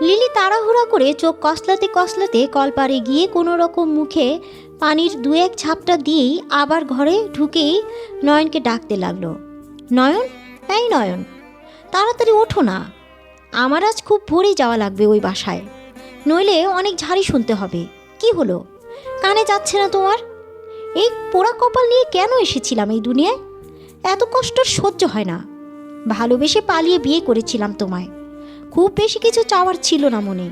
Lily তাড়াহুড়া করে চোখ কসলাতে কসলাতে কলপারে গিয়ে কোনো রকম মুখে পানির দু এক ঝাপটা দিয়েই আবার ঘরে ঢুকেই নয়নকে ডাকতে লাগল। নয়ন? এই নয়ন, তাড়াতাড়ি ওঠো না। আমার আজ খুব ভোরেই যাওয়া লাগবে ওই বাসায়। নইলে অনেক ঝাড়ি শুনতে হবে। কি হলো? কানে যাচ্ছে না তোমার? এই পোড়া কপাল নিয়ে কেন এসেছিলাম এই দুনিয়ায়? এত কষ্ট সহ্য হয় না। ভালোবেসে পালিয়ে বিয়ে করেছিলাম তোমায়। খুব বেশি কিছু চাওয়ার ছিল না মনে।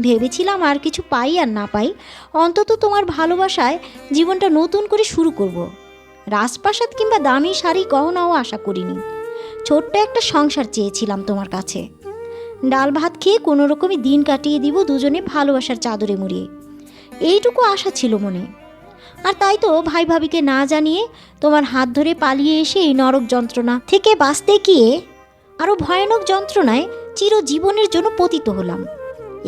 ভেবেছিলাম আর কিছু পাই আর না পাই, অন্তত তোমার ভালোবাসায় জীবনটা নতুন করে শুরু করব। রাজপ্রাসাদ কিংবা দামি শাড়ি গহনাও আশা করিনি। ছোট্ট একটা সংসার চেয়েছিলাম তোমার কাছে। ডাল ভাত খেয়ে কোনো রকমই দিন কাটিয়ে দিব দুজনে ভালোবাসার চাদরে মুড়িয়ে। এইটুকু আশা ছিল মনে। আর তাই তো ভাই ভাবিকে না জানিয়ে তোমার হাত ধরে পালিয়ে এসে এই নরক যন্ত্রণা থেকে বাঁচতে গিয়ে আরও ভয়ানক যন্ত্রণায় চিরজীবনের জন্য পতিত হলাম।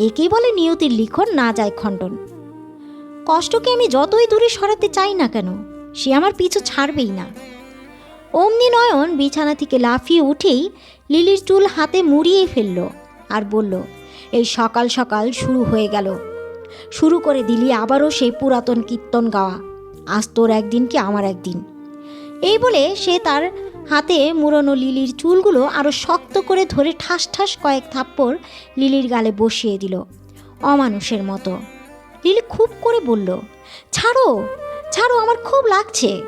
একেই বলে নিয়তির লিখন না যায় খণ্ডন। কষ্টকে আমি যতই দূরে সরাতে চাই না কেন, সে আমার পিছু ছাড়বেই না। অমনি নয়ন বিছানা থেকে লাফিয়ে উঠেই লিলির চুল হাতে মুড়িয়ে ফেলল আর বলল, এই সকাল সকাল শুরু হয়ে গেল। শুরু করে দিলি আবারও সেই পুরাতন কীর্তন গাওয়া। আজ তোর একদিন কি আমার একদিন? এই বলে সে তার হাতে মুড়নো লিলির চুলগুলো আরও শক্ত করে ধরে ঠাস ঠাস কয়েক থাপ্পড় লিলির গালে বসিয়ে দিল, অমানুষের মতো। লিলি খুব করে বলল, ছাড়ো ছাড়ো, আমার খুব লাগছে।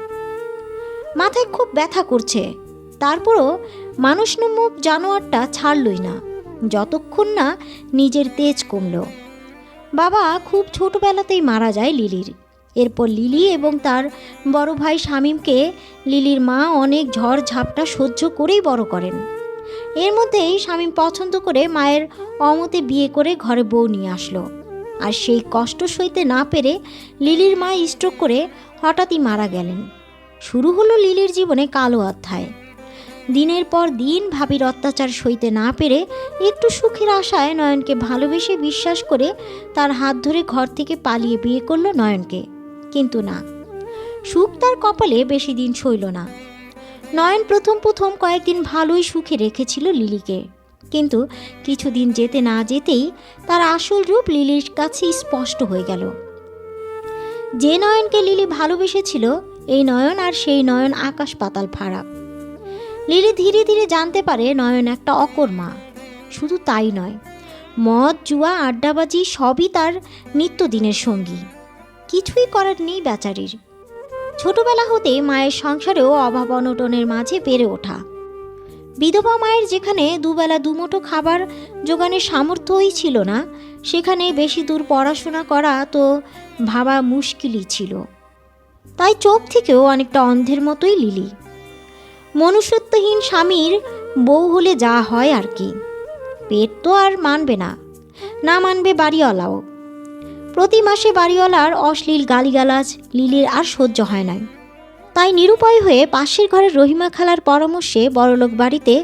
মাথায় খুব ব্যথা করছে। তারপরও মানুষ মানুষনম্য জানোয়ারটা ছাড়লই না। যতক্ষণ না নিজের তেজ কমল। বাবা খুব ছোটবেলাতেই মারা যায় লিলির। এরপর লিলি এবং তার বড় ভাই শামীমকে লিলির মা অনেক ঝড় ঝাপটা সহ্য করেই বড় করেন। এর মধ্যেই শামীম পছন্দ করে মায়ের অমতে বিয়ে করে ঘরে বউ নিয়ে আসলো। আর সেই কষ্ট সইতে না পেরে লিলির মা স্ট্রোক করে হঠাৎই মারা গেলেন। শুরু হলো লিলির জীবনে কালো অধ্যায়। দিনের পর দিন ভাবির অত্যাচার সইতে না পেরে একটু সুখের আশায় নয়নকে ভালোবেসে বিশ্বাস করে তার হাত ধরে ঘর থেকে পালিয়ে বিয়ে করল নয়নকে। কিন্তু না। সুখ তার কপালে বেশি দিন সইল না। নয়ন প্রথম প্রথম কয়েকদিন ভালোই সুখে রেখেছিল লিলিকে। কিন্তু কিছুদিন যেতে না যেতেই তার আসল রূপ লিলির কাছে স্পষ্ট হয়ে গেল। যে নয়নকে লিলি ভালোবেসেছিল, এই নয়ন আর সেই নয়ন আকাশ পাতাল ফারাক লিলি ধীরে ধীরে জানতে পারে নয়ন একটা অকর্মা। শুধু তাই নয়, মদ, জুয়া, আড্ডাবাজি সবই তার নিত্যদিনের সঙ্গী। কিছুই করার নেই বেচারির। ছোটবেলা হতে মায়ের সংসারেও অভাব অনটনের মাঝে বেড়ে ওঠা। বিধবা মায়ের যেখানে দুবেলা দুমুঠো খাবার জোগানের সামর্থ্যই ছিল না, সেখানে বেশি দূর পড়াশোনা করা তো ভাবা মুশকিলই ছিল। তাই চোখ থেকেও অনেকটা অন্ধের মতোই লিলি। মনুষ্যত্বহীন স্বামীর বউ হলে যা হয় আর কি। পেট তো আর মানবে না। না মানবে বাড়িওয়ালাও। প্রতি মাসে বাড়িওয়ালার অশ্লীল গালিগালাজ, লিলির আর সহ্য হয় নাই। তাই নিরুপায় হয়ে পাশের ঘরের রহিমা খালার পরামর্শে বড়লোক বাড়িতে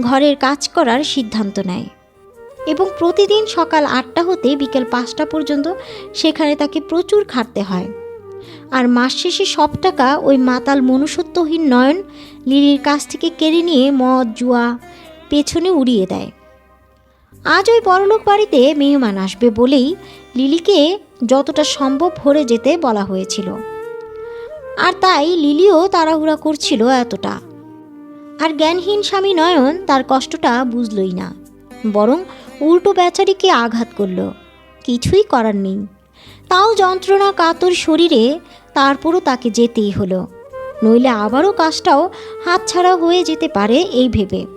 ঘরের কাজ করার সিদ্ধান্ত নেয় এবং প্রতিদিন সকাল আটটা হতে বিকেল পাঁচটা পর্যন্ত সেখানে তাকে প্রচুর খাটতে হয়। আর মাস শেষে সব টাকা ওই মাতাল মনুষ্যত্বহীন নয়ন লিলির কাছ থেকে কেড়ে নিয়ে মদ, জুয়া পেছনে উড়িয়ে দেয়। আজ ওই বড়লোক বাড়িতে মেহমান আসবে বলেই লিলিকে যতটা সম্ভব ভরে যেতে বলা হয়েছিল। আর তাই লিলিও তাড়াহুড়া করছিল এতটা। আর জ্ঞানহীন স্বামী নয়ন তার কষ্টটা বুঝলই না। বরং উল্টো বেচারিকে আঘাত করল। কিছুই করার নেই। তাও যন্ত্রণা কাতর শরীরে তারপরও তাকে যেতেই হলো। নইলে আবারও কাজটাও হাতছাড়া হয়ে যেতে পারে এই ভেবে।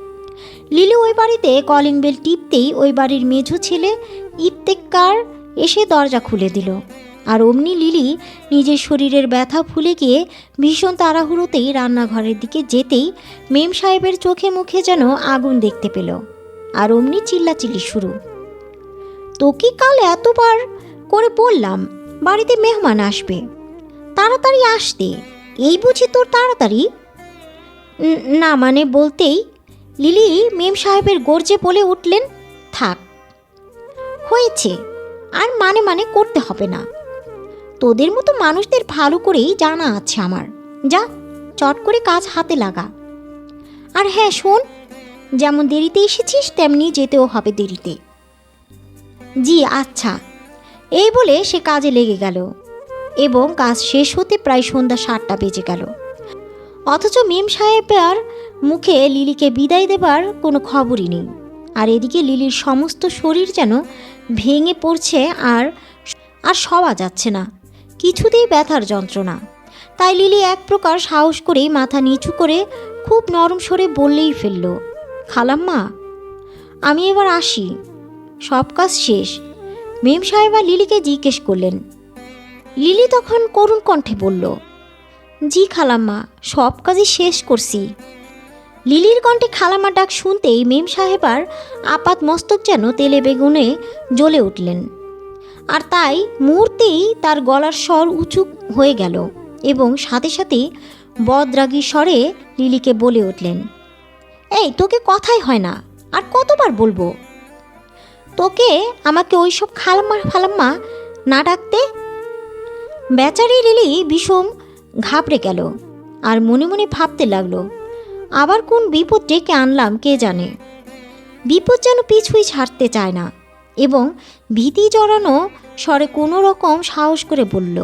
লিলি ওই বাড়িতে কলিং বেল টিপতেই ওই বাড়ির মেঝো ছেলে ইত্তেকার এসে দরজা খুলে দিল। আর অমনি লিলি নিজের শরীরের ব্যথা ভুলে গিয়ে ভীষণ তাড়াহুড়োতেই রান্নাঘরের দিকে যেতেই মেম সাহেবের চোখে মুখে যেন আগুন দেখতে পেল। আর অমনি চিল্লাচিল্লি শুরু। তোকে কাল এতবার করে বললাম, বাড়িতে মেহমান আসবে। তাড়াতাড়ি আসতে, এই বুঝি তোর তাড়াতাড়ি? না মানে বলতেই লিলি মেম সাহেবের গর্জে বলে উঠলেন, থাক, হয়েছে, আর মানে মানে করতে হবে না। তোদের মতো মানুষদের ভালো করেই জানা আছে আমার। যা, চট করে কাজ হাতে লাগা। আর হ্যাঁ শোন, যেমন দেরিতে এসেছিস, তেমনি যেতেও হবে দেরিতে। জি আচ্ছা। এই বলে সে কাজে লেগে গেল এবং কাজ শেষ হতে প্রায় সন্ধ্যা সাতটা বেজে গেল। অথচ মেম সাহেবের মুখে লিলিকে বিদায় দেবার কোনো খবরই নেই। আর এদিকে লিলির সমস্ত শরীর যেন ভেঙে পড়ছে আর আর সওয়া যাচ্ছে না। কিছুতেই ব্যথার যন্ত্রণা। তাই লিলি এক প্রকার সাহস করেই মাথা নিচু করে খুব নরম সরে বললেই ফেলল, খালাম্মা, আমি এবার আসি। সব কাজ শেষ। মেম সাহেবা লিলিকে জিজ্ঞেস করলেন। লিলি তখন করুণ কণ্ঠে বলল, জি খালাম্মা, সব কাজই শেষ করছি। লিলির কণ্ঠে খালাম্মা ডাক শুনতেই মেম সাহেবার আপাত মস্তক যেন তেলে বেগুনে জ্বলে উঠলেন। আর তাই মুহূর্তেই তার গলার স্বর উঁচু হয়ে গেল এবং সাথে সাথে বদরাগী স্বরে লিলিকে বলে উঠলেন, এই, তোকে কথাই হয় না, আর কতবার বলব? তোকে আমাকে ওইসব খালাম্মা ফালাম্মা না ডাকতে? বেচারি লিলি বিষম ঘাবড়ে গেল আর মনে মনে ভাবতে লাগল আবার কোন বিপদ ডেকে আনলাম কে জানে? বিপদ যেন পিছুই ছাড়তে চায় না এবং ভীতি জড়ানো স্বরে কোনো রকম সাহস করে বলল,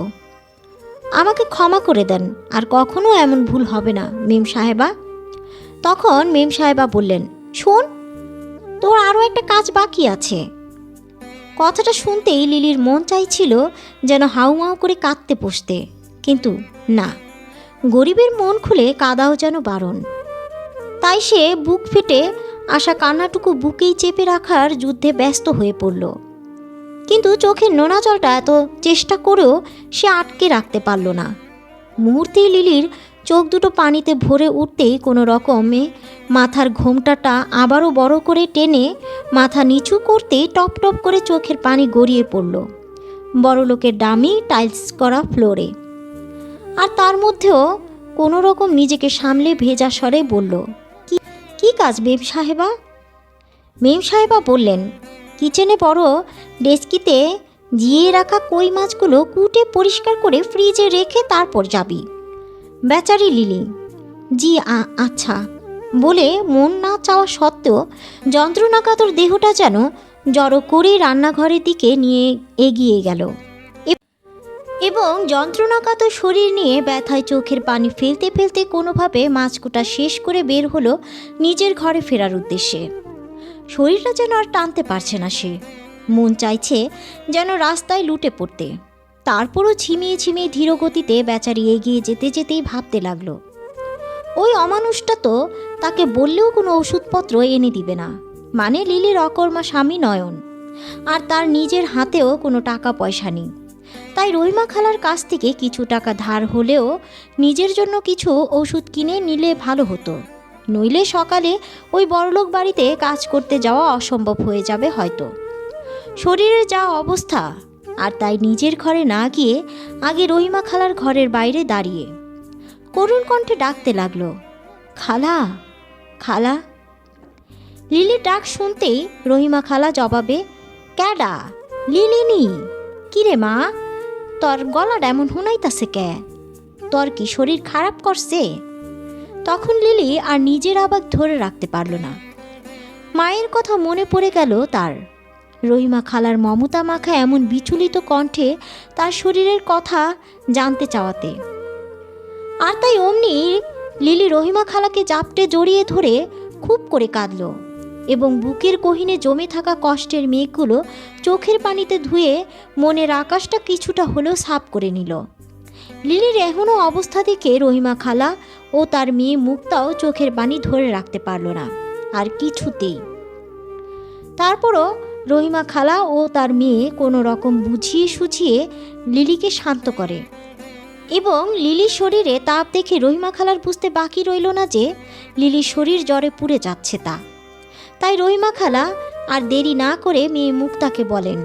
আমাকে ক্ষমা করে দেন, আর কখনো এমন ভুল হবে না, মেম সাহেবা। তখন মেম সাহেবা বললেন, শোন, তোর আরও একটা কাজ বাকি আছে। কথাটা শুনতেই লিলির মন চাইছিল যেন হাউমাউ করে কাঁদতে বসতে, কিন্তু না, গরিবের মন খুলে কাদাও যেন বারণ। তাই সে বুক ফেটে আসা কান্নাটুকু বুকেই চেপে রাখার যুদ্ধে ব্যস্ত হয়ে পড়ল। কিন্তু চোখের নোনা জলটা এত চেষ্টা করেও সে আটকে রাখতে পারল না। মুহূর্তেই লিলির চোখ দুটো পানিতে ভরে উঠতেই কোনো রকমে মাথার ঘোমটাটা আবারও বড় করে টেনে মাথা নিচু করতেই টপ টপ করে চোখের পানি গড়িয়ে পড়ল। বড়লোকের ডামি টাইলস করা ফ্লোরে। আর তার মধ্যেও কোনো রকম নিজেকে সামলে ভেজা স্বরে বলল কি কাজ মেম সাহেবা? মেম সাহেবা বললেন, কিচেনে বড় ডেস্কিতে জিয়ে রাখা কই মাছগুলো কুটে পরিষ্কার করে ফ্রিজে রেখে তারপর যাবি। বেচারি লিলি, জি আচ্ছা বলে মন না চাওয়া সত্ত্বেও যন্ত্রণাকাতর দেহটা যেন জড়ো করে রান্নাঘরের দিকে নিয়ে এগিয়ে গেল। এবং যন্ত্রণাকাতর শরীর নিয়ে ব্যথায় চোখের পানি ফেলতে ফেলতে কোনোভাবে মাছকুটা শেষ করে বের হলো নিজের ঘরে ফেরার উদ্দেশ্যে। শরীরটা যেন আর টানতে পারছে না সে। মন চাইছে যেন রাস্তায় লুটে পড়তে। তারপরও ঝিমিয়ে ঝিমিয়ে ধীর গতিতে বেচারি এগিয়ে যেতে যেতেই ভাবতে লাগল। ওই অমানুষটা তো তাকে বললেও কোনো ওষুধপত্র এনে দিবে না। মানে লিলির অকর্মা স্বামী নয়ন। আর তার নিজের হাতেও কোনো টাকা পয়সা নেই। তাই রহিমা খালার কাছ থেকে কিছু টাকা ধার হলেও নিজের জন্য কিছু ওষুধ কিনে নিলে ভালো হতো। নইলে সকালে ওই বড়লোক বাড়িতে কাজ করতে যাওয়া অসম্ভব হয়ে যাবে হয়তো। শরীরের যা অবস্থা, আর তাই নিজের ঘরে না গিয়ে আগে রহিমা খালার ঘরের বাইরে দাঁড়িয়ে। করুণ কণ্ঠে ডাকতে লাগল, খালা খালা। লিলির ডাক শুনতেই রহিমা খালা জবাবে, ক্যাডা, লিলিনি, কিরে মা? তোর গলাটা এমন হুনাইতাছে কে? তোর কি শরীর খারাপ করছে? তখন লিলি আর নিজের আবাক ধরে রাখতে পারল না। মায়ের কথা মনে পড়ে গেল তার। রহিমা খালার মমতা মাখা এমন বিচলিত কণ্ঠে তার শরীরের কথা জানতে চাওয়াতে। আর তাই অমনি লিলি রহিমা খালাকে জাপটে জড়িয়ে ধরে খুব করে কাঁদল। এবং বুকের কহিনে জমে থাকা কষ্টের মেঘগুলো চোখের পানিতে ধুয়ে মনের আকাশটা কিছুটা হলেও সাফ করে নিল। লিলির এখনও অবস্থা দেখে রহিমা খালা ও তার মেয়ে মুক্তাও চোখের পানি ধরে রাখতে পারল না, আর কিছুতেই। তারপরও রহিমা খালা ও তার মেয়ে কোনো রকম বুঝিয়ে সুঝিয়ে লিলিকে শান্ত করে এবং লিলির শরীরে তাপ দেখে রহিমা খালার বুঝতে বাকি রইল না যে লিলির শরীর জ্বরে পুড়ে যাচ্ছে তা। তাই রহিমা খালা আর দেরি না করে মেয়ে মুক্তাকে বলেন,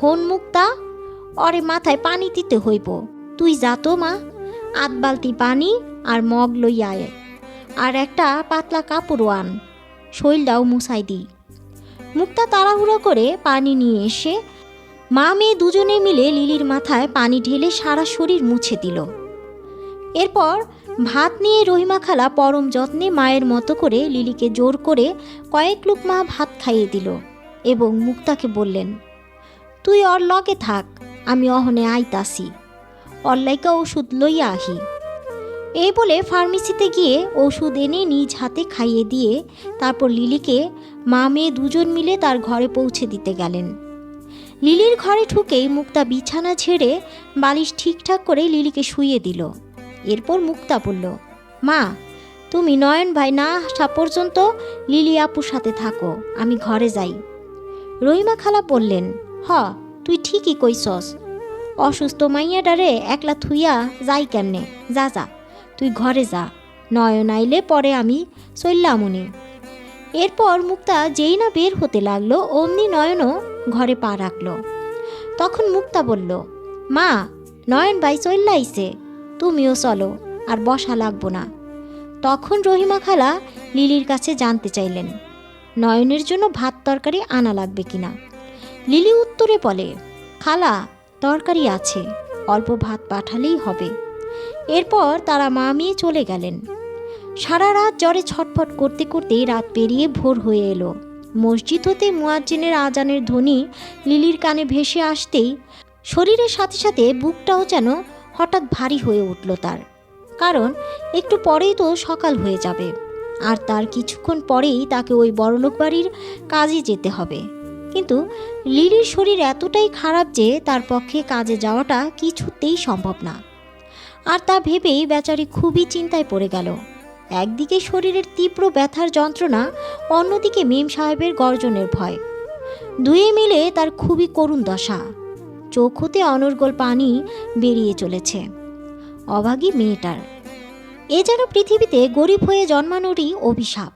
হন মুক্তা, অরে মাথায় পানি দিতে হইব। তুই যা তো মা, আধ বালতি পানি আর মগ লইয়া আর একটা পাতলা কাপড় আন, শৈলটাও মুছাই দি। মুক্তা তাড়াহুড়ো করে পানি নিয়ে এসে মা মেয়ে দুজনে মিলে লিলির মাথায় পানি ঢেলে সারা শরীর মুছে দিল। এরপর ভাত নিয়ে রহিমা খালা পরম যত্নে মায়ের মতো করে লিলিকে জোর করে কয়েক লোক মা ভাত খাইয়ে দিল এবং মুক্তাকে বললেন, তুই ওর লগে থাক, আমি অহনে আইতাসি অল্লাইকা ওষুধ লইয়া আহি। এই বলে ফার্মেসিতে গিয়ে ওষুধ এনে নিজ হাতে খাইয়ে দিয়ে তারপর লিলিকে মা মেয়ে দুজন মিলে তার ঘরে পৌঁছে দিতে গেলেন। লিলির ঘরে ঢুকেই মুক্তা বিছানা ছেড়ে বালিশ ঠিকঠাক করে লিলিকে শুইয়ে দিল। এরপর মুক্তা বলল, মা, তুমি নয়ন ভাই না আসা পর্যন্ত লিলি আপুর সাথে থাকো, আমি ঘরে যাই। রহিমা খালা বললেন, হ, তুই ঠিকই কইসস অসুস্থ মাইয়াডারে একলা থুইয়া যাই কেমনে? যা যা, তুই ঘরে যা, নয়ন আইলে পরে আমি চললাম উনি। এরপর মুক্তা যেই না বের হতে লাগল, অমনি নয়নও ঘরে পা রাখল। তখন মুক্তা বলল, মা, নয়ন ভাই চল্লাইছে তুমিও চলো, আর বসা লাগবো না। তখন রহিমা খালা লিলির কাছে জানতে চাইলেন, নয়নের জন্য ভাত তরকারি আনা লাগবে কিনা? লিলি উত্তরে বলে, খালা, তরকারি আছে, অল্প ভাত পাঠালেই হবে। এরপর তারা মা মেয়ে চলে গেলেন। সারা রাত জ্বরে ছটফট করতে করতে রাত পেরিয়ে ভোর হয়ে এলো। মসজিদ হতে মুয়াজ্জিনের আজানের ধ্বনি লিলির কানে ভেসে আসতেই শরীরের সাথে সাথে বুকটাও যেন হঠাৎ ভারী হয়ে উঠল তার। কারণ একটু পরেই তো সকাল হয়ে যাবে। আর তার কিছুক্ষণ পরেই তাকে ওই বড়লোক বাড়ির কাজে যেতে হবে। কিন্তু লিলির শরীর এতটাই খারাপ যে তার পক্ষে কাজে যাওয়াটা কিছুতেই সম্ভব না। আর তা ভেবেই বেচারি খুবই চিন্তায় পড়ে গেল। একদিকে শরীরের তীব্র ব্যথার যন্ত্রণা, অন্যদিকে মেম সাহেবের গর্জনের ভয়। দুয়ে মিলে তার খুবই করুণ দশা। চোখ হতে অনর্গল পানি বেরিয়ে চলেছে। অভাগী মেয়েটার। এ যেন পৃথিবীতে গরিব হয়ে জন্মানোরই অভিশাপ।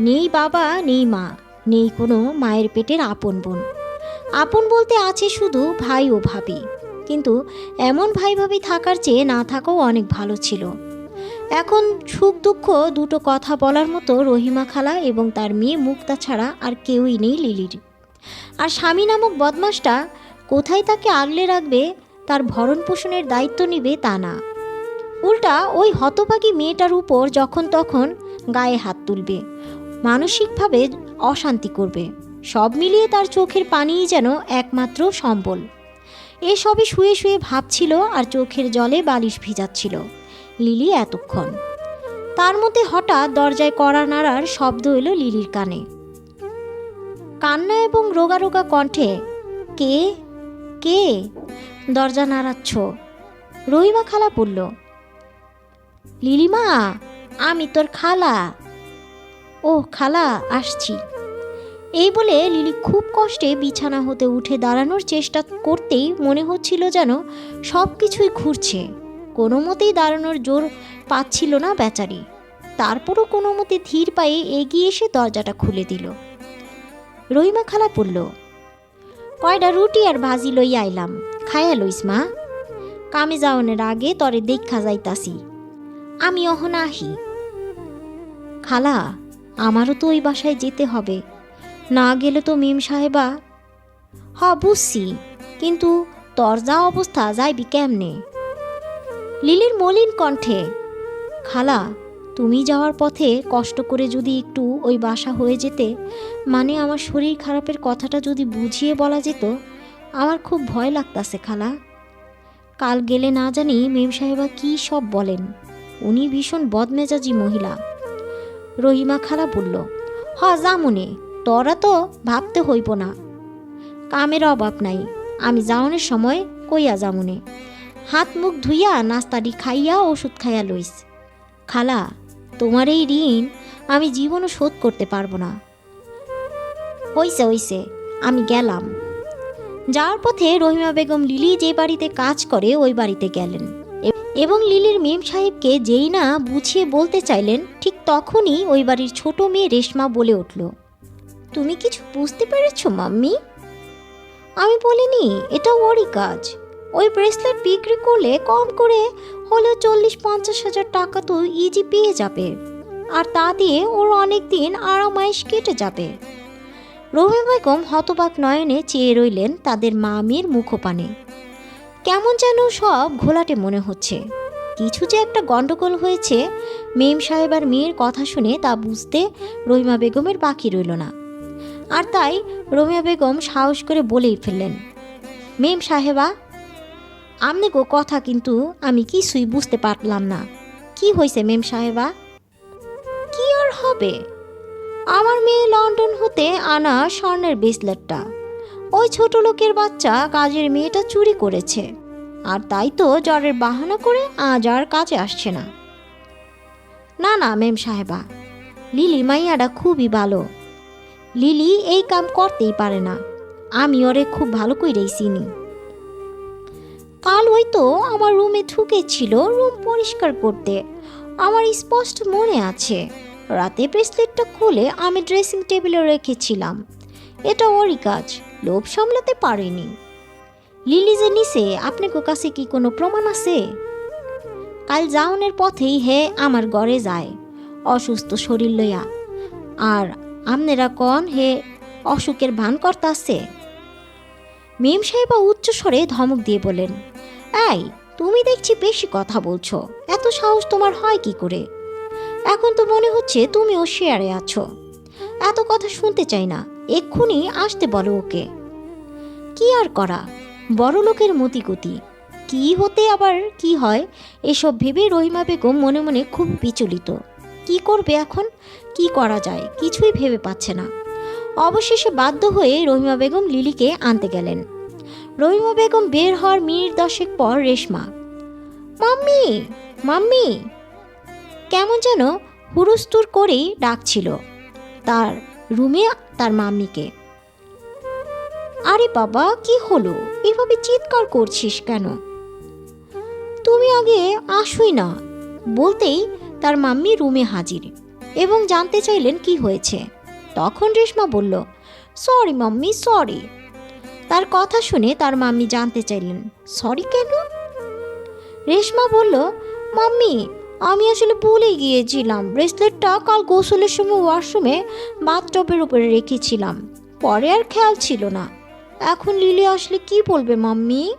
নেই বাবা, নেই মা, নেই কোনো মায়ের পেটের আপন বোন। আপন বলতে আছে শুধু ভাই ও ভাবি। কিন্তু এমন ভাই ভাবি থাকার চেয়ে না থাকাও অনেক ভালো ছিল। এখন সুখ দুঃখ দুটো কথা বলার মতো রহিমা খালা এবং তার মেয়ে মুক্তা ছাড়া আর কেউই নেই লিলির। আর স্বামী নামক বদমাসটা কোথায় তাকে আগলে রাখবে, তার ভরণ পোষণের দায়িত্ব নিবে তা না। উল্টা ওই হতভাগী মেয়েটার উপর যখন তখন গায়ে হাত তুলবে, মানসিকভাবে অশান্তি করবে। সব মিলিয়ে তার চোখের পানিই যেন একমাত্র সম্বল। এসবই শুয়ে শুয়ে ভাবছিল আর চোখের জলে বালিশ ভিজাচ্ছিল লিলি এতক্ষণ। তার মধ্যে হঠাৎ দরজায় কড়া নাড়ার শব্দ এলো লিলির কানে। কান্না এবং রোগা রোগা কণ্ঠে, কে? কে? দরজা নাড়াচ্ছ। রহিমা খালা বলল, লিলিমা, আমি তোর খালা। ও খালা, আসছি। এই বলে লিলি খুব কষ্টে বিছানা হতে উঠে দাঁড়ানোর চেষ্টা করতেই মনে হচ্ছিল যেন সব কিছুই ঘুরছে। কোনো মতেই দাঁড়ানোর জোর পাচ্ছিল না বেচারি। তারপরও কোনো মতে ধীর পায়ে এগিয়ে এসে দরজাটা খুলে দিল। রহিমা খালা পড়ল কয়টা রুটি আর ভাজি লইয়া আইলাম। খায়া লইস মা। কামে যাওয়ানের আগে তরে দেখা যাইতাছি। আমি অহন আহি। খালা, আমারও তো ওই বাসায় যেতে হবে। না গেলে তো মিম সাহেবা। হ, বুঝছি। কিন্তু তর যা অবস্থা যাইবি কেমনে? লিলির মলিন কণ্ঠে, খালা তুমি যাওয়ার পথে কষ্ট করে যদি একটু ওই বাসা হয়ে যেতে মানে আমার শরীর খারাপের কথাটা যদি বুঝিয়ে বলা যেত, আমার খুব ভয় লাগতাছে, খালা। কাল গেলে না জানি মেম সাহেবা কী সব বলেন। উনি ভীষণ বদমেজাজি মহিলা। রহিমা খালা বলল, হ জামুনে তোরা তো ভাবতে হইব না। কামের অভাব নাই, আমি যাওনের সময় কইয়া জামুনে হাত মুখ ধুইয়া নাস্তাটি খাইয়া ওষুধ খাইয়া লইস। খালা তোমার এই ঋণ আমি জীবনও শোধ করতে পারব না। হইছে হইছে, আমি গেলাম। যাওয়ার পথে রহিমা বেগম লিলি যে বাড়িতে কাজ করে, ওই বাড়িতে গেলেন। এবং লিলির মেম সাহেবকে যেই না বুঝিয়ে বলতে চাইলেন, ঠিক তখনই ওই বাড়ির ছোট মেয়ে রেশমা বলে উঠল, তুমি কিছু বুঝতে পেরেছ, মাম্মি? আমি বলিনি এটা ওরই কাজ। ওই ব্রেসলেট বিক্রি করলে কম করে হলেও চল্লিশ পঞ্চাশ হাজার টাকা তো ইজি পেয়ে যাবে। আর তা দিয়ে ওর অনেক দিন আরামাইশ কেটে যাবে। রহিমা বেগম হতবাক নয়নে চেয়ে রইলেন তাদের মা মেয়ের মুখপানে। কেমন যেন সব ঘোলাটে মনে হচ্ছে। কিছু যে একটা গন্ডগোল হয়েছে, মেম সাহেব আর মেয়ের কথা শুনে তা বুঝতে রহিমা বেগমের বাকি রইল না। আর তাই রমিয়া বেগম সাহস করে বলেই ফেললেন, মেম সাহেবা আমনে গো কথা কিন্তু আমি কিছুই বুঝতে পারলাম না। কি হয়েছে মেম সাহেবা? কি আর হবে? আমার মেয়ে লন্ডন হতে আনা স্বর্ণের ব্রেসলেটটা ওই ছোট লোকের বাচ্চা কাজের মেয়েটা চুরি করেছে। আর তাই তো জ্বরের বাহানা করে আজ আর কাজে আসছে না। না না, মেম সাহেবা, লিলি মাইয়াটা খুবই ভালো। লিলি এই কাম করতেই পারে না। আমি ওরে খুব ভালো করেই চিনি। কাল ওই তো আমার রুমে ঢুকেছিল রুম পরিষ্কার করতে। আমার স্পষ্ট মনে আছে, রাতে ব্রেসলেটটা খুলে আমি ড্রেসিং টেবিলে রেখেছিলাম। এটা ওরই কাজ, লোভ সামলাতে পারেনি। লিলি যে নিছে আপনার কাছে কি কোনো প্রমাণ আছে? কাল যাওনের পথেই হে আমার ঘরে যায়, অসুস্থ শরীর লইয়া। আর আমনেরা কন হে অসুখের ভান করতাছে মেম সাহেবা উচ্চ স্বরে ধমক দিয়ে বলেন এই, তুমি দেখছি বেশি কথা বলছো। এত সাহস তোমার হয় কি করে? এখন তো মনে হচ্ছে তুমিও শেয়ারে আছো। এত কথা শুনতে চাই না, এক্ষুনি আসতে বলো ওকে। কি আর করা? বড় লোকের মতিগতি। কি হতে আবার কি হয়, এসব ভেবে রহিমা বেগম মনে মনে খুব বিচলিত। কি করবে এখন? কি করা যায়? কিছুই ভেবে পাচ্ছে না। অবশেষে বাধ্য হয়ে রহিমা বেগম লিলিকে আনতে গেলেন। রহিমা বেগম বের হওয়ার মিনিট দশেক পর রেশমা, মাম্মি মাম্মি। কেমন যেন হুরুস্তুর করেই ডাকছিল তার রুমে তার মাম্মিকে। আরে বাবা, কি হলো? এভাবে চিৎকার করছিস কেন? তুমি আগে আসুই না, বলতেই তার মাম্মি রুমে হাজির এবং জানতে চাইলেন কি হয়েছে। তখন রেশমা বলল, সরি মাম্মি, সরি। তার কথা শুনে তার মাম্মি জানতে চাইলেন সরি কেন? রেশমা বলল, মাম্মি, আমি আসলে ভুলে গিয়েছিলাম। ব্রেসলেটটা কাল গোসলের সময় ওয়াশরুমে বাথটবের উপরে রেখেছিলাম। পরে আর খেয়াল ছিল না। এখন লিলি আসলে কি বলবে, মাম্মি?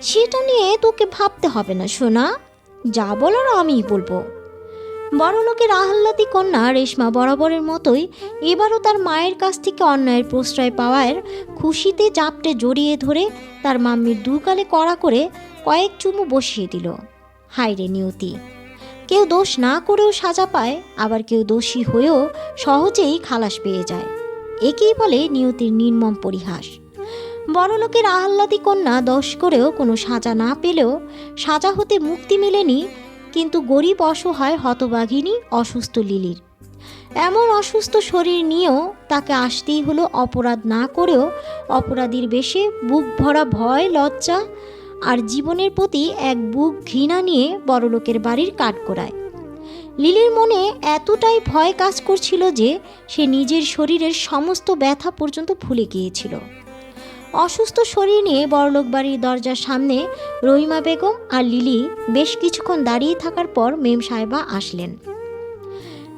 সেটা নিয়ে তোকে ভাবতে হবে না, সোনা। যা বলার আমিই বলব। বড় লোকের আহ্লাদি কন্যা রেশমা বরাবরের মতোই এবারও তার মায়ের কাছ থেকে অন্যায়ের প্রশ্রয় পাওয়ার খুশিতে চাপটে জড়িয়ে ধরে তার মাম্মির দুকালে কড়া করে কয়েক চুমু বসিয়ে দিল। হায় রে নিয়তি। কেউ দোষ না করেও সাজা পায়, আবার কেউ দোষী হয়েও সহজেই খালাস পেয়ে যায়। একেই বলে নিয়তির নির্মম পরিহাস। বড়লোকের আহ্লাদি কন্যা দশ করেও কোনো সাজা না পেলেও সাজা হতে মুক্তি মেলেনি কিন্তু গরিব অসহায় হতবাঘিনী অসুস্থ লিলির। এমন অসুস্থ শরীর নিয়েও তাকে আসতেই হলো অপরাধ না করেও অপরাধীর বেশে বুক ভরা ভয়, লজ্জা আর জীবনের প্রতি এক বুক ঘৃণা নিয়ে বড়লোকের বাড়ির কাঠগোড়ায় লিলির মনে এতটাই ভয় কাজ করছিল যে সে নিজের শরীরের সমস্ত ব্যথা পর্যন্ত ভুলে গিয়েছিল। অসুস্থ শরীর নিয়ে বড়লোক বাড়ির দরজার সামনে রহিমা বেগম আর লিলি বেশ কিছুক্ষণ দাঁড়িয়ে থাকার পর মেম সাহেবা আসলেন।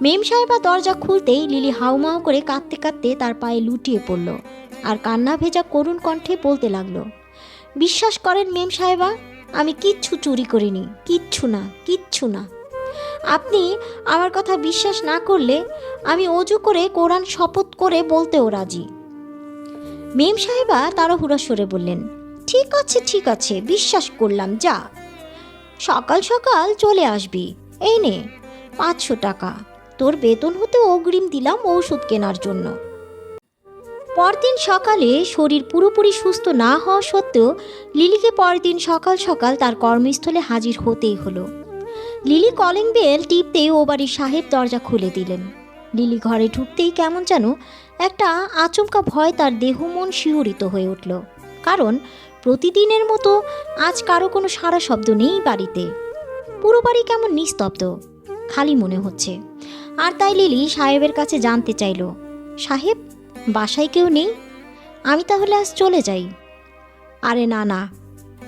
মেম সাহেবা দরজা খুলতেই লিলি হাউমাউ করে কাঁদতে কাঁদতে তার পায়ে লুটিয়ে পড়ল আর কান্না ভেজা করুণ কণ্ঠে বলতে লাগল, বিশ্বাস করেন মেম সাহেবা, আমি কিচ্ছু চুরি করিনি, কিচ্ছু না কিচ্ছু না। আপনি আমার কথা বিশ্বাস না করলে আমি অজু করে কোরআন শপথ করে বলতেও রাজি। মেম সাহেবা তাড়াহুড়া সরে বললেন, ঠিক আছে ঠিক আছে, বিশ্বাস করলাম, যা। সকাল সকাল চলে আসবি, এই নে, পাঁচশো টাকা। তোর বেতন হতে অগ্রিম দিলাম ঔষধ কেনার জন্য। পরদিন সকালে শরীর পুরোপুরি সুস্থ না হওয়া সত্ত্বেও লিলিকে পরদিন সকাল সকাল তার কর্মস্থলে হাজির হতেই হলো। লিলি কলিং বেল টিপতেই ও বাড়ির সাহেব দরজা খুলে দিলেন। লিলি ঘরে ঢুকতেই কেমন যেন একটা আচমকা ভয় তার দেহ মন শিহরিত হয়ে উঠল। কারণ প্রতিদিনের মতো আজ কারও কোনো সারা শব্দ নেই বাড়িতে। পুরো বাড়ি কেমন নিস্তব্ধ, খালি মনে হচ্ছে। আর তাই লিলি সাহেবের কাছে জানতে চাইল, সাহেব, বাসায় কেউ নেই? আমি তাহলে আজ চলে যাই। আরে না না,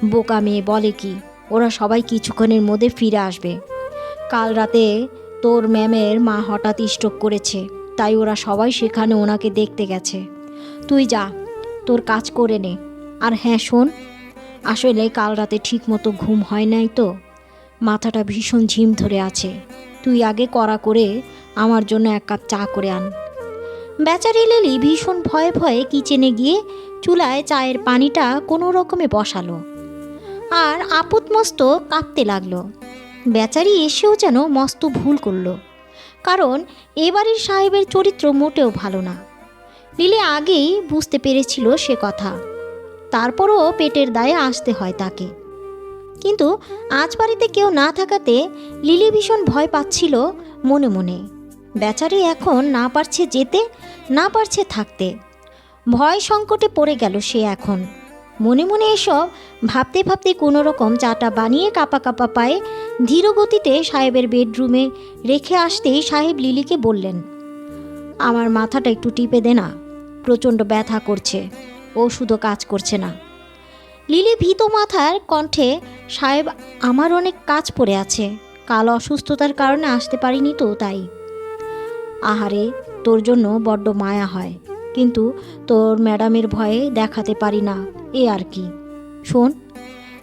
বোকা মেয়ে বলে কি? ওরা সবাই কিছুক্ষণের মধ্যে ফিরে আসবে। কাল রাতে তোর ম্যামের মা হঠাৎ স্ট্রোক করেছে, তাই ওরা সবাই সেখানে ওনাকে দেখতে গেছে। তুই যা, তোর কাজ করে নে। আর হ্যাঁ শোন, আসলে কাল রাতে ঠিক মতো ঘুম হয় নাই তো। মাথাটা ভীষণ ঝিম ধরে আছে। তুই আগে কড়া করে আমার জন্য এক কাপ চা করে আন। বেচারি লিলি ভীষণ ভয়ে ভয়ে কিচেনে গিয়ে চুলায় চায়ের পানিটা কোনো রকমে বসালো। আর আপদ মস্ত কাঁপতে লাগল। বেচারি এসেও যেন মস্ত ভুল করল। কারণ এবারের সাহেবের চরিত্র মোটেও ভালো না। লিলি আগেই বুঝতে পেরেছিল সে কথা। তারপরও পেটের দায়ে আসতে হয় তাকে। কিন্তু আজ বাড়িতে কেউ না থাকাতে লিলি ভীষণ ভয় পাচ্ছিল মনে মনে। বেচারি এখন না পারছে যেতে, না পারছে থাকতে। ভয় সংকটে পড়ে গেল সে এখন। মনে মনে এসব ভাবতে ভাবতে কোনো রকম চাটা বানিয়ে কাপা কাপা পায়ে ধীর গতিতে সাহেবের বেডরুমে রেখে আসতেই সাহেব লিলিকে বললেন, আমার মাথাটা একটু টিপে দে না, প্রচণ্ড ব্যথা করছে, ওষুধও কাজ করছে না। লিলি ভীত মাথার কণ্ঠে, সাহেব, আমার অনেক কাজ পড়ে আছে, কাল অসুস্থতার কারণে আসতে পারিনি তো তাই। আহারে, তোর জন্য বড্ড মায়া হয়। কিন্তু তোর ম্যাডামের ভয়ে দেখাতে পারি না, এ আর কি। শোন,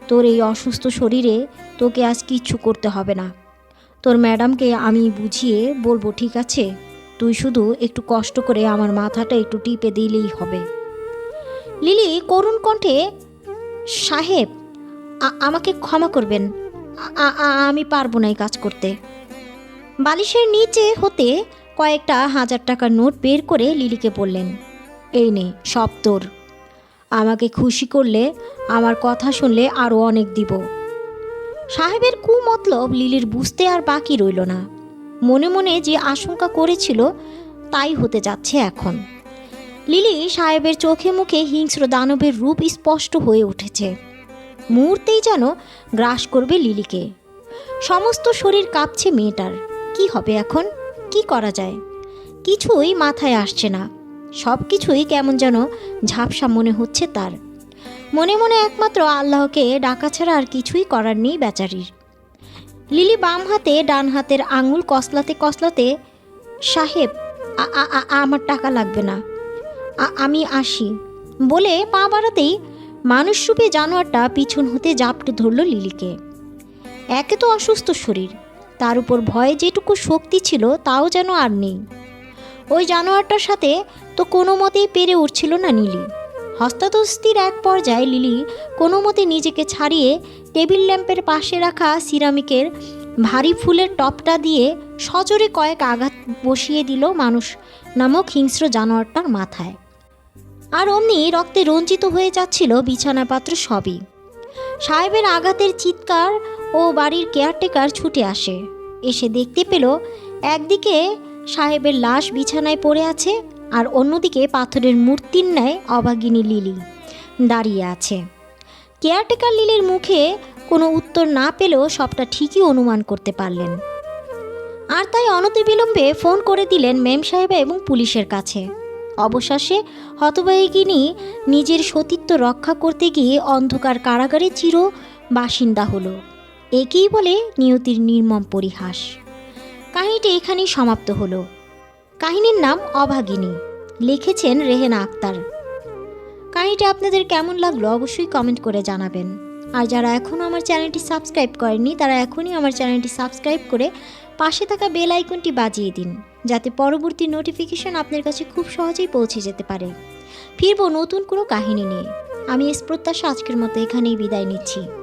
তোর এই অসুস্থ শরীরে তোকে আজ কিচ্ছু করতে হবে না। তোর ম্যাডামকে আমি বুঝিয়ে বলব, ঠিক আছে? তুই শুধু একটু কষ্ট করে আমার মাথাটা একটু টিপে দিলেই হবে। লিলি, করুণ কণ্ঠে, সাহেব আমাকে ক্ষমা করবেন। আমি পারব না এই কাজ করতে। বালিশের নিচে হতে কয়েকটা হাজার টাকার নোট বের করে লিলিকে বললেন, এই নে, সব তোর। আমাকে খুশি করলে আমার কথা শুনলে আরও অনেক দিব সাহেবের কুমতলব লিলির বুঝতে আর বাকি রইল না। মনে মনে যে আশঙ্কা করেছিল, তাই হতে যাচ্ছে এখন। লিলি সাহেবের চোখে মুখে হিংস্র দানবের রূপ স্পষ্ট হয়ে উঠেছে। মুহূর্তেই যেন গ্রাস করবে লিলিকে। সমস্ত শরীর কাঁপছে মেয়েটার। কি হবে এখন? কি করা যায়? কিছুই মাথায় আসছে না। সব কিছুই কেমন যেন ঝাপসা মনে হচ্ছে তার। মনে মনে একমাত্র আল্লাহকে ডাকা ছাড়া আর কিছুই করার নেই বেচারির। লিলি বাম হাতে, ডান হাতের আঙুল কসলাতে কসলাতে, সাহেব আমার টাকা লাগবে না। আমি আসি। বলে পা বাড়াতেই মানুষরূপী জানোয়ারটা পিছন হতে জাপটে ধরল লিলিকে। একে তো অসুস্থ শরীর। তার উপর ভয়ে যেটুকু শক্তি ছিল তাও যেন আর নেই। ওই জানোয়ারটার সাথে তো কোনো মতেই পেরে উঠছিল না নীলি। হস্তাতস্তির এক পর্যায়ে লিলি কোনো মতে নিজেকে ছাড়িয়ে টেবিল ল্যাম্পের পাশে রাখা সিরামিকের ভারী ফুলের টপটা দিয়ে সজোরে কয়েক আঘাত বসিয়ে দিল মানুষ নামক হিংস্র জানোয়ারটার মাথায়। আর অমনি রক্তে রঞ্জিত হয়ে যাচ্ছিল বিছানাপাত্র সবই। সাহেবের আঘাতের চিৎকার ও বাড়ির কেয়ারটেকার ছুটে আসে। এসে দেখতে পেল, একদিকে সাহেবের লাশ বিছানায় পড়ে আছে আর অন্যদিকে পাথরের মূর্তির ন্যায় অভাগিনী লিলি দাঁড়িয়ে আছে। কেয়ারটেকার লিলির মুখে কোনো উত্তর না পেলেও সবটা ঠিকই অনুমান করতে পারলেন। আর তাই অনতিবিলম্বে ফোন করে দিলেন মেম সাহেবা এবং পুলিশের কাছে। অবশেষে হতবাহিনী নিজের সতীত্ব রক্ষা করতে গিয়ে অন্ধকার কারাগারে চির বাসিন্দা হলো। একেই বলে নিয়তির নির্মম পরিহাস। কাহিনীটি এখানেই সমাপ্ত হলো। কাহিনীর নাম অভাগিনী। লিখেছেন রেহেনা আক্তার। কাহিনীটি আপনাদের কেমন লাগল অবশ্যই কমেন্ট করে জানাবেন। আর যারা এখনও আমার চ্যানেলটি সাবস্ক্রাইব করেননি, তারা এখনই আমার চ্যানেলটি সাবস্ক্রাইব করে পাশে থাকা বেল আইকনটি বাজিয়ে দিন, যাতে পরবর্তী নোটিফিকেশন আপনার কাছে খুব সহজেই পৌঁছে যেতে পারে। ফিরবো নতুন কোনো কাহিনী নিয়ে। আমি এস প্রত্যাশা, আজকের মতো এখানেই বিদায় নিচ্ছি।